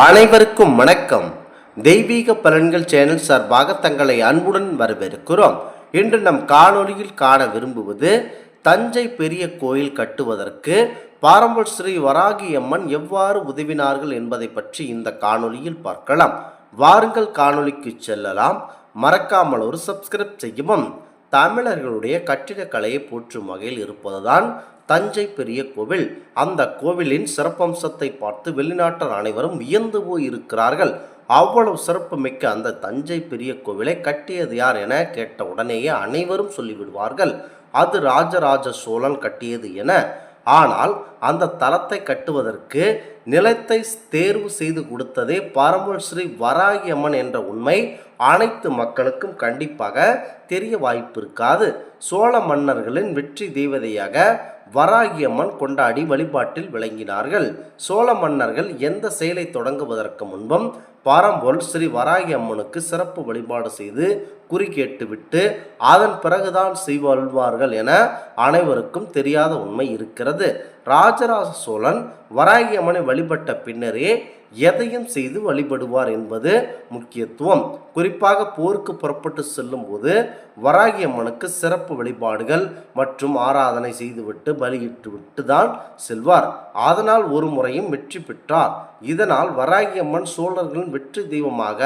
அனைவருக்கும் வணக்கம். தெய்வீக பலன்கள் சேனல் சார்பாக தங்களை அன்புடன் வரவேற்கிறோம். இன்று நம் காணொலியில் காண விரும்புவது தஞ்சை பெரிய கோயில் கட்டுவதற்கு பாரம்பர் ஸ்ரீ வராகி அம்மன் எவ்வாறு உதவினார்கள் என்பதை பற்றி இந்த காணொலியில் பார்க்கலாம். வாருங்கள் காணொலிக்கு செல்லலாம். மறக்காமல் ஒரு சப்ஸ்கிரைப் செய்யவும். தமிழர்களுடைய கட்டிடக்கலையை போற்றும் வகையில் இருப்பதுதான் தஞ்சை பெரிய கோவில். அந்த கோவிலின் சிறப்பம்சத்தை பார்த்து வெளிநாட்டர் அனைவரும் வியந்து போய் இருக்கிறார்கள் அவ்வளவு சிறப்புமிக்க அந்த தஞ்சை பெரிய கோவிலை கட்டியது யார் என கேட்ட உடனேயே அனைவரும் சொல்லிவிடுவார்கள். அது ராஜராஜ சோழன் கட்டியது என. ஆனால் அந்த தலத்தை கட்டுவதற்கு நிலத்தை தேர்வு செய்து கொடுத்ததே பரமல் ஸ்ரீ வராகியம்மன் என்ற உண்மை. அனைத்து மக்களுக்கும் கண்டிப்பாக தெரிய வாய்ப்பு இருக்காது. சோழ மன்னர்களின் வெற்றி தேவதையாக வராகியம்மன் கொண்டாடி வழிபாட்டில் விளங்கினார்கள். சோழ மன்னர்கள் எந்த செயலை தொடங்குவதற்கு முன்பும் பாரம்போல் ஸ்ரீ வராகி அம்மனுக்கு சிறப்பு வழிபாடு செய்து குறி கேட்டுவிட்டு அதன் பிறகுதான் செய்வல்வார்கள் என அனைவருக்கும் தெரியாத உண்மை இருக்கிறது. ராஜராஜ சோழன் வராகியம்மனை வழிபட்ட பின்னரே எதையும் செய்து வழிபடுவார் என்பது முக்கியத்துவம். குறிப்பாக போருக்கு புறப்பட்டு செல்லும்போது வராகி அம்மனுக்கு சிறப்பு வழிபாடுகள் மற்றும் ஆராதனை செய்துவிட்டு பலியிட்டு விட்டு தான் செல்வார். அதனால் ஒரு முறையும் வெற்றி பெற்றார். இதனால் வராகி அம்மன் சோழர்களின் வெற்றி தெய்வமாக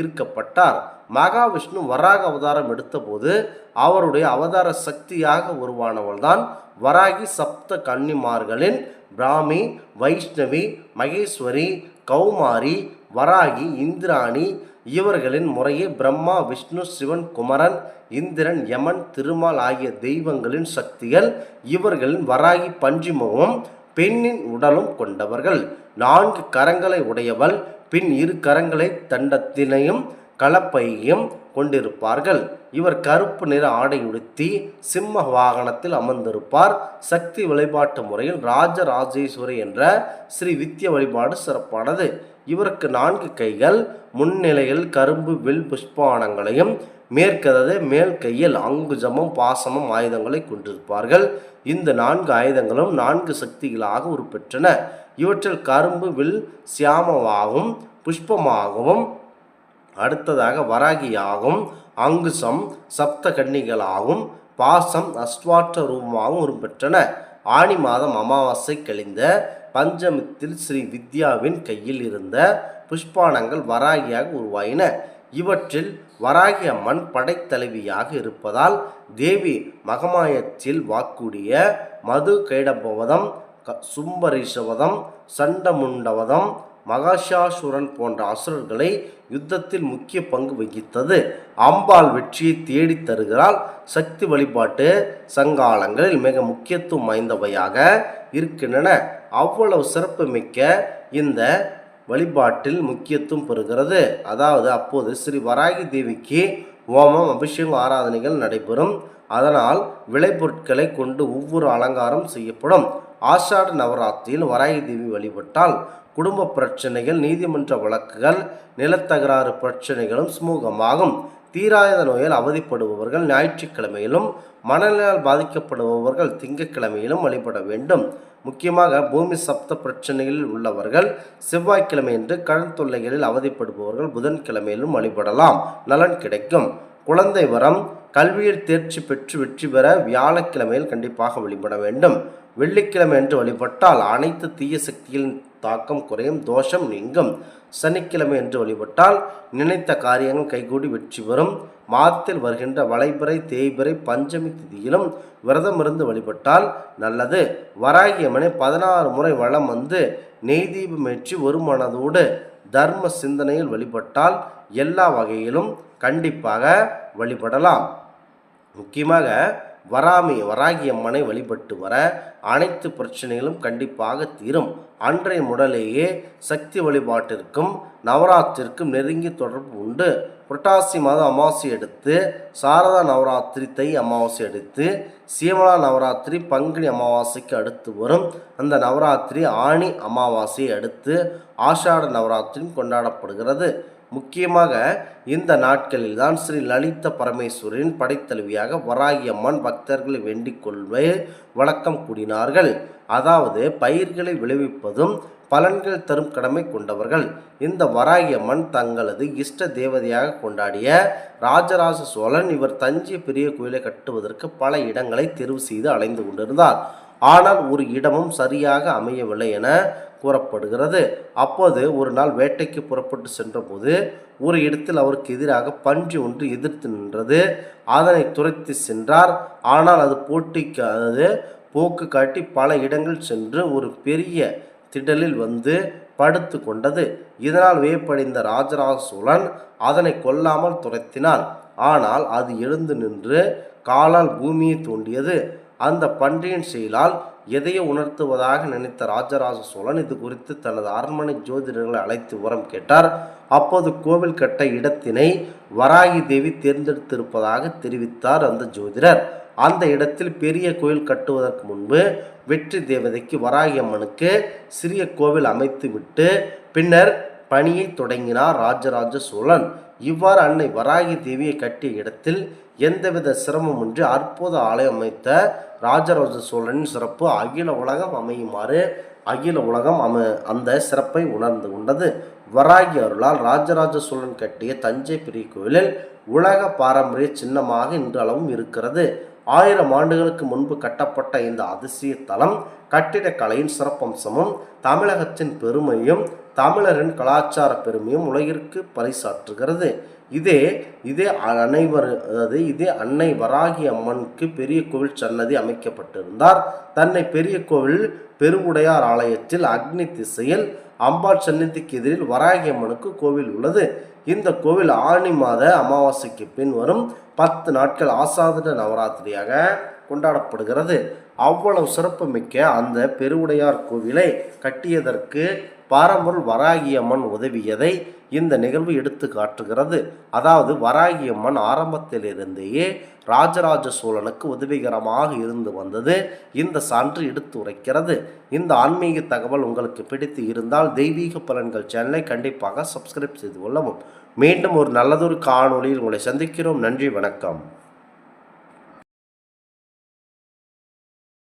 இருக்கப்பட்டார் மகாவிஷ்ணு வராக அவதாரம் எடுத்தபோது அவருடைய அவதார சக்தியாக உருவானவள் தான் வராகி சப்த கன்னிமார்களின் பிராமி வைஷ்ணவி மகேஸ்வரி கௌமாரி வராகி இந்திராணி இவர்களின் முறையே பிரம்மா விஷ்ணு சிவன் குமரன் இந்திரன் யமன் திருமால் ஆகிய தெய்வங்களின் சக்திகள் இவர்களின் வராகி பஞ்சிமமும் பெண்ணின் உடலும் கொண்டவர்கள். நான்கு கரங்களை உடையவள் பின் இரு கரங்களை தண்டத்தினையும் கலப்பையும் கொண்டிருப்பார்கள். இவர் கருப்பு நிற ஆடை உடுத்தி சிம்ம வாகனத்தில் அமர்ந்திருப்பார். சக்தி வழிபாட்டு முறையில் ராஜராஜேஸ்வரி என்ற ஸ்ரீ வித்ய வழிபாடு சிறப்பானது. இவருக்கு நான்கு கைகள் முன்னிலையில் கரும்பு வில் புஷ்பானங்களையும் மேற்கதது மேல் கையில் அங்குஜமும் பாசமும் ஆயுதங்களை கொண்டிருப்பார்கள். இந்த நான்கு ஆயுதங்களும் நான்கு சக்திகளாக உருப்பெற்றன. இவற்றில் கரும்பு வில் சியாமமாகவும் புஷ்பமாகவும் அடுத்ததாக வராகியாகும் அங்குசம் சப்த கன்னிகளாகும் பாசம் அஸ்வாற்ற ரூபமாகவும் உருப்பெற்றன. ஆணி மாதம் அமாவாசை கழிந்த பஞ்சமத்தில் ஸ்ரீ வித்யாவின் கையில் இருந்த புஷ்பானங்கள் வராகியாக உருவாயின. இவற்றில் வராகி அம்மன் படைத்தலைவியாக இருப்பதால் தேவி மகமாயத்தில் வாக்குடைய மது கைடபவதம் க சண்டமுண்டவதம் மகாஷாசுரன் போன்ற அசுரர்களை யுத்தத்தில் முக்கிய பங்கு வகித்தது. அம்பாள் வெற்றியை தேடித் தருகிறாள். சக்தி வழிபாட்டு சங்காலங்களில் மிக முக்கியத்துவம் வாய்ந்தவையாக இருக்கின்றன. அவ்வளவு சிறப்புமிக்க இந்த வழிபாட்டில் முக்கியத்துவம் பெறுகிறது. அதாவது அப்போது ஸ்ரீ வராகி தேவிக்கு ஓமம் அபிஷேகம் ஆராதனைகள் நடைபெறும். அதனால் விளைபொருட்களை கொண்டு ஒவ்வொரு அலங்காரம் செய்யப்படும். ஆஷாட நவராத்திரியில் வராகி தேவி வழிபட்டால் குடும்ப பிரச்சனைகள் நீதிமன்ற வழக்குகள் நிலத்தகராறு பிரச்சனைகளும் சுமூகமாகும். தீராத நோயால் அவதிப்படுபவர்கள் ஞாயிற்றுக்கிழமையிலும் மனநலால் பாதிக்கப்படுபவர்கள் திங்கட்கிழமையிலும் வழிபட வேண்டும். முக்கியமாக பூமி சப்த பிரச்சனைகளில் உள்ளவர்கள் செவ்வாய்க்கிழமையன்று கடன் தொல்லைகளில் அவதிப்படுபவர்கள் புதன்கிழமையிலும் வழிபடலாம். நலன் கிடைக்கும். குழந்தை வரம் கல்வியில் தேர்ச்சி பெற்று வெற்றி பெற வியாழக்கிழமையில் கண்டிப்பாக வழிபட வேண்டும். வெள்ளிக்கிழமை என்று வழிபட்டால் அனைத்து தீய சக்திகளின் தாக்கம் குறையும் தோஷம் நீங்கும். சனிக்கிழமை என்று வழிபட்டால் நினைத்த காரியங்கள் கைகூடி வெற்றி பெறும். மாதத்தில் வருகின்ற வளைபிறை தேய்பிறை பஞ்சமி திதியிலும் விரதமிருந்து வழிபட்டால் நல்லது. வராகியம்மனை பதினாறு முறை வளம் வந்து நெய் தீபமேற்றி ஒரு மனதோடு தர்ம சிந்தனையில் வழிபட்டால் எல்லா வகையிலும் கண்டிப்பாக வழிபடலாம். முக்கியமாக வராமி வராகி அம்மனை வழிபட்டு வர அனைத்து பிரச்சனைகளும் கண்டிப்பாக தீரும். அன்றைய முடலேயே சக்தி வழிபாட்டிற்கும் நவராத்திற்கும் நெருங்கிய தொடர்பு உண்டு. புரட்டாசி மாதம் அமாவாசை எடுத்து சாரதா நவராத்திரி தை அமாவாசை எடுத்து சீமலா நவராத்திரி பங்குனி அமாவாசைக்கு அடுத்து வரும். அந்த நவராத்திரி ஆணி அமாவாசையை அடுத்து ஆஷாட நவராத்திரியும் கொண்டாடப்படுகிறது. முக்கியமாக இந்த நாட்களில் தான் ஸ்ரீ லலித பரமேஸ்வரின் படைத்தலைவியாக வராகி அம்மன் பக்தர்களை வேண்டிக் கொள்வே வழக்கம் கூடினார்கள். அதாவது பயிர்களை விளைவிப்பதும் பலன்கள் தரும் கடமை கொண்டவர்கள். இந்த வராகியம்மன் தங்களது இஷ்ட தேவதையாக கொண்டாடிய ராஜராஜ சோழன் இவர் தஞ்சை பெரிய கோயிலை கட்டுவதற்கு பல இடங்களை தெரிவு செய்து அலைந்து கொண்டிருந்தார். ஆனால் ஒரு இடமும் சரியாக அமையவில்லை என கூறப்படுகிறது. அப்போது ஒரு நாள் வேட்டைக்கு புறப்பட்டு சென்றபோது ஒரு இடத்தில் அவருக்கு எதிராக பன்றி ஒன்று எதிர்த்து நின்றது. அதனை துரைத்து சென்றார். ஆனால் அது போட்டிக்கு அதாவது போக்கு காட்டி பல இடங்கள் சென்று ஒரு பெரிய திடலில் வந்து படுத்து கொண்டது. இதனால் வியப்படைந்த ராஜராஜ சோழன் அதனை கொல்லாமல் துரத்தினான். ஆனால் அது எழுந்து நின்று காலால் பூமியை தோண்டியது. அந்த பன்றியின் செயலால் எதையோ உணர்த்துவதாக நினைத்த ராஜராஜ சோழன் இது குறித்து தனது அரண்மனை ஜோதிடர்களை அழைத்து உரம் கேட்டார். அப்போது கோவில் கட்ட இடத்தினை வராகி தேவி தேர்ந்தெடுத்திருப்பதாக தெரிவித்தார் அந்த ஜோதிடர். அந்த இடத்தில் பெரிய கோயில் கட்டுவதற்கு முன்பு வெற்றி தேவதைக்கு வராகி அம்மனுக்கு சிறிய கோவில் அமைத்துவிட்டு பின்னர் பணியை தொடங்கினார் ராஜராஜ சோழன். இவ்வாறு அன்னை வராகி தேவியை கட்டிய இடத்தில் எந்தவித சிரமமின்றி அற்புத ஆலயம் அமைத்த ராஜராஜ சோழனின் சிறப்பு அகில உலகம் அமையுமாறு அகில உலகம் அம அந்த சிறப்பை உணர்ந்து கொண்டது. வராகி அருளால் ராஜராஜ சோழன் கட்டிய தஞ்சை பெரிய கோயிலில் உலக பாரம்பரிய சின்னமாக இன்றளவும் இருக்கிறது. ஆயிரம் ஆண்டுகளுக்கு முன்பு கட்டப்பட்ட இந்த அதிசய தலம் கட்டிடக்கலையின் சிறப்பம்சமும் தமிழகத்தின் பெருமையும் தமிழரின் கலாச்சார பெருமையும் உலகிற்கு பறைசாற்றுகிறது இதே இதே அனைவர் அதாவது இதே அன்னை வராகி அம்மனுக்கு பெரிய கோவில் சன்னதி அமைக்கப்பட்டிருந்தார். தன்னை பெரிய கோவில் பெருவுடையார் ஆலயத்தில் அக்னி திசையில் அம்பாள் சன்னதிக்கு எதிரில் வராகி அம்மனுக்கு கோவில் உள்ளது. இந்த கோவில் ஆணி மாத அமாவாசைக்கு பின் வரும் பத்து நாட்கள் ஆசாதன நவராத்திரியாக கொண்டாடப்படுகிறது. அவ்வளவு சிறப்புமிக்க அந்த பெருவுடையார் கோவிலை கட்டியதற்கு பாரம்பொருள் வராகியம்மன் உதவியதை இந்த நிகழ்வு எடுத்து காட்டுகிறது. அதாவது வராகியம்மன் ஆரம்பத்திலிருந்தேயே ராஜராஜ சோழனுக்கு உதவிகரமாக இருந்து வந்தது. இந்த சான்று எடுத்து உரைக்கிறது. இந்த ஆன்மீக தகவல் உங்களுக்கு பிடித்து இருந்தால் தெய்வீக பலன்கள் சேனலை கண்டிப்பாக சப்ஸ்கிரைப் செய்து கொள்ளவும். மீண்டும் ஒரு நல்லதொரு காணொளியில் உங்களை சந்திக்கிறோம். நன்றி வணக்கம்.